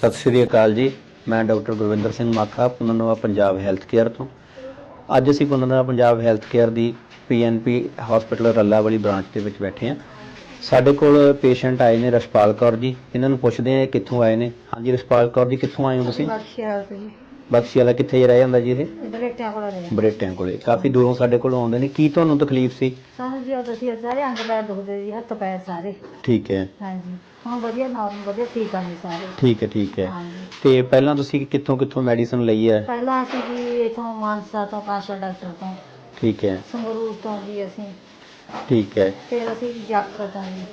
ਸਤਿ ਸ਼੍ਰੀ ਅਕਾਲ ਜੀ। ਮੈਂ doctor Gurvinder Singh Makha Punarnava Punjab health care ਤੋਂ। ਅੱਜ ਅਸੀਂ ਪੁਨਰਨਵਾ ਪੰਜਾਬ ਹੈਲਥ ਕੇਅਰ ਦੀ ਪੀਐਨਪੀ ਹਸਪੀਟਲ ਰੱਲਾ ਵਾਲੀ ਬ੍ਰਾਂਚ ਦੇ ਵਿੱਚ ਬੈਠੇ ਹਾਂ। ਸਾਡੇ ਕੋਲ ਪੇਸ਼ੈਂਟ ਆਏ ਨੇ ਰਸ਼ਪਾਲ ਕੌਰ ਜੀ। ਇਹਨਾਂ ਨੂੰ ਪੁੱਛਦੇ ਆ ਕਿੱਥੋਂ ਆਏ ਨੇ। ਹਾਂਜੀ ਰਸ਼ਪਾਲ ਕੌਰ ਜੀ ਕਿੱਥੋਂ ਆਏ ਹੋ ਤੁਸੀਂ? ਬਾਦਸ਼ਾਹ ਤੇ ਬਖਸ਼ੀ ਵਾਲਾ ਕਿੱਥੇ ਰਹਿ ਜਾਂਦਾ ਜੀ ਇਹ? ਬਲੇਟਾਂ ਕੋਲ ਨੇ ਬਰੇਟਿਆਂ ਕੋਲੇ ਕਾਫੀ ਦੂਰੋਂ ਸਾਡੇ ਕੋਲ ਆਉਂਦੇ ਨੇ। ਕੀ ਤੁਹਾਨੂੰ ਤਕਲੀਫ ਸੀ? ਸਾਨੂੰ ਜੀ ਉਹ ਤੁਸੀਂ ਸਾਰੇ ਅੰਗ ਪੈਰ ਦੁਖਦੇ ਜੀ ਹੱਥ ਪੈਰ ਸਾਰੇ। ਠੀਕ ਹੈ। ਹਾਂਜੀ। ਹੁਣ ਵਧੀਆ ਨਾਰਮਲ ਵਧੀਆ ਠੀਕ ਆ ਜੀ ਸਾਰੇ। ਠੀਕ ਹੈ ਠੀਕ ਹੈ। ਹਾਂਜੀ। ਤੇ ਪਹਿਲਾਂ ਤੁਸੀਂ ਕਿੱਥੋਂ ਕਿੱਥੋਂ ਮੈਡੀਸਨ ਲਈ ਹੈ? ਪਹਿਲਾਂ ਅਸੀਂ ਜੀ ਇਥੋਂ ਮਾਨਸਾ ਤੋਂ ਕਾਸ਼ਾ ਡਾਕਟਰ ਤੋਂ। ਠੀਕ ਹੈ। ਸੰਗਰੂਰ ਤੋਂ ਜੀ ਅਸੀਂ। ਠੀਕ ਹੈ। ਫਿਰ ਅਸੀਂ ਜਾਖੜ ਤੋਂ ਜੀ।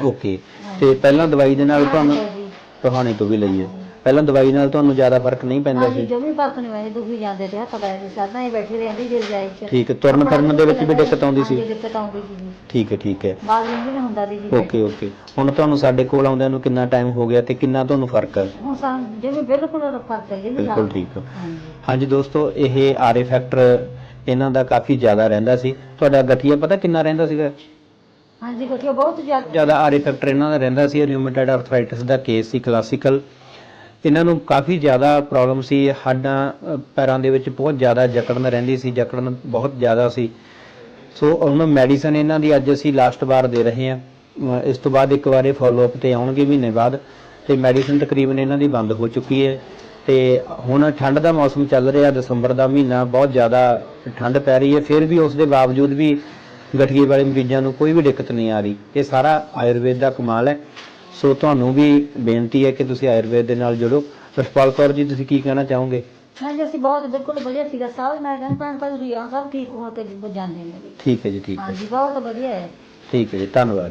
ਓਕੇ। ਤੇ ਪਹਿਲਾਂ ਦਵਾਈ ਦੇ ਨਾਲ ਤੁਹਾਨੂੰ ਹਾਂਜੀ ਕਹਾਣੀ ਤੋਂ ਵੀ ਲਈ ਹੈ ਪਹਿਲਾਂ ਦਵਾਈ ਨਾਲ ਤੁਹਾਨੂੰ ਜ਼ਿਆਦਾ ਫ਼ਰਕ ਨਹੀਂ ਪੈਂਦਾ ਹਾਂਜੀ ਸੀ। ਜੋ ਵੀ ਫ਼ਰਕ ਨਹੀਂ ਹੋਇਆ ਦੁਖੀ ਜਾਂਦੇ ਤੇ ਹੱਥ ਪੈਰ ਸਾਡਾ ਹੀ ਬੈਠੀ ਰਹਿੰਦੀ ਜੀ ਰਜਾਈ ਚ। ਠੀਕ ਹੈ ਤੁਰਨ ਫਿਰਨ ਦੇ ਵਿੱਚ ਵੀ ਦਿੱਕਤ ਆਉਂਦੀ ਸੀ। ਹਾਂਜੀ, ਦਿੱਕਤ ਆਉਂਦੀ ਸੀ ਠੀਕ ਹੈ ਠੀਕ ਹੈ। ਬਾਅਦ ਵਿੱਚ ਨਹੀਂ ਹੁੰਦਾ ਸੀ ਜੀ। Okay okay. ਹੁਣ ਤੁਹਾਨੂੰ ਸਾਡੇ ਕੋਲ ਆਉਂਦਿਆਂ ਨੂੰ ਕਿੰਨਾ ਟਾਈਮ ਹੋ ਗਿਆ ਤੇ ਕਿੰਨਾ ਤੁਹਾਨੂੰ ਫ਼ਰਕ ਹੈ? ਹੁਣ ਸਾਨੂੰ ਜਿਵੇਂ ਬਿਲਕੁਲ ਫ਼ਰਕ ਹੈ ਜੀ ਬਿਲਕੁਲ ਠੀਕ ਹੈ। ਹਾਂਜੀ। ਹਾਂਜੀ ਦੋਸਤੋ ਇਹ ਆਰਏ ਫੈਕਟਰ ਇਹਨਾਂ ਦਾ ਕਾਫੀ ਜ਼ਿਆਦਾ ਰਹਿੰਦਾ ਸੀ। ਤੁਹਾਡਾ ਗਠੀਆ ਪਤਾ ਕਿੰਨਾ ਰਹਿੰਦਾ ਸੀਗਾ? ਹਾਂਜੀ ਗਠੀਆ ਬਹੁਤ ਜ਼ਿਆਦਾ। ਜ਼ਿਆਦਾ ਆਰਏ ਫੈਕਟਰ ਇਹਨਾਂ ਦਾ ਰਹਿੰਦਾ ਸੀ। ਰਿਊਮੇਟਾਇਡ ਆਰਥਰਾਈਟਿਸ ਦਾ ਕੇਸ ਸੀ ਕਲਾਸੀਕਲ ਇਹਨਾਂ ਨੂੰ ਕਾਫੀ ਜ਼ਿਆਦਾ ਪ੍ਰੋਬਲਮ ਸੀ, ਹੱਡਾਂ ਪੈਰਾਂ ਦੇ ਵਿੱਚ ਬਹੁਤ ਜ਼ਿਆਦਾ ਜਕੜਨ ਰਹਿੰਦੀ ਸੀ, ਜਕੜਨ ਬਹੁਤ ਜ਼ਿਆਦਾ ਸੀ। ਸੋ ਹੁਣ ਮੈਡੀਸਨ ਇਹਨਾਂ ਦੀ ਅੱਜ ਅਸੀਂ ਲਾਸਟ ਵਾਰ ਦੇ ਰਹੇ ਹਾਂ। ਇਸ ਤੋਂ ਬਾਅਦ ਇੱਕ ਵਾਰੇ ਫਾਲੋ ਅਪ ਤੇ ਆਉਣਗੇ ਮਹੀਨੇ ਬਾਅਦ। ਤੇ ਮੈਡੀਸਨ ਤਕਰੀਬਨ ਇਹਨਾਂ ਦੀ ਬੰਦ ਹੋ ਚੁੱਕੀ ਹੈ। ਤੇ ਹੁਣ ਠੰਡ ਦਾ ਮੌਸਮ ਚੱਲ ਰਿਹਾ, ਦਸੰਬਰ ਦਾ ਮਹੀਨਾ ਬਹੁਤ ਜ਼ਿਆਦਾ ਠੰਡ ਪੈ ਰਹੀ ਹੈ। ਫਿਰ ਵੀ ਉਸ ਦੇ ਬਾਵਜੂਦ ਵੀ ਗਠੀਏ ਵਾਲੇ ਮਰੀਜ਼ਾਂ ਨੂੰ ਕੋਈ ਵੀ ਦਿੱਕਤ ਨਹੀਂ ਆ ਰਹੀ। ਇਹ ਸਾਰਾ ਆਯੁਰਵੇਦ ਦਾ ਕਮਾਲ ਹੈ। ਸੋ ਤੁਹਾਨੂੰ ਵੀ ਬੇਨਤੀ ਹੈ ਕਿ ਤੁਸੀਂ ਆਯੁਰਵੇਦ ਦੇ ਨਾਲ ਜੁੜੋ। ਰਸ਼ਪਾਲ ਕੌਰ ਜੀ ਤੁਸੀਂ ਕੀ ਕਹਿਣਾ ਚਾਹੋਗੇ? ਹਾਂਜੀ ਅਸੀਂ ਬਹੁਤ ਬਿਲਕੁਲ ਵਧੀਆ ਸੀਗਾ ਸਭ ਮੈਂ ਕਹਿੰਦਾ ਭੈਣ ਭਾਈ ਰੀਆ ਸਭ ਠੀਕ ਹੋ ਕੇ ਜਾਂਦੇ ਨੇ। ਠੀਕ ਹੈ ਜੀ ਠੀਕ ਹੈ ਹਾਂਜੀ ਬਹੁਤ ਵਧੀਆ ਹੈ। ਠੀਕ ਹੈ ਜੀ ਧੰਨਵਾਦ ਜੀ।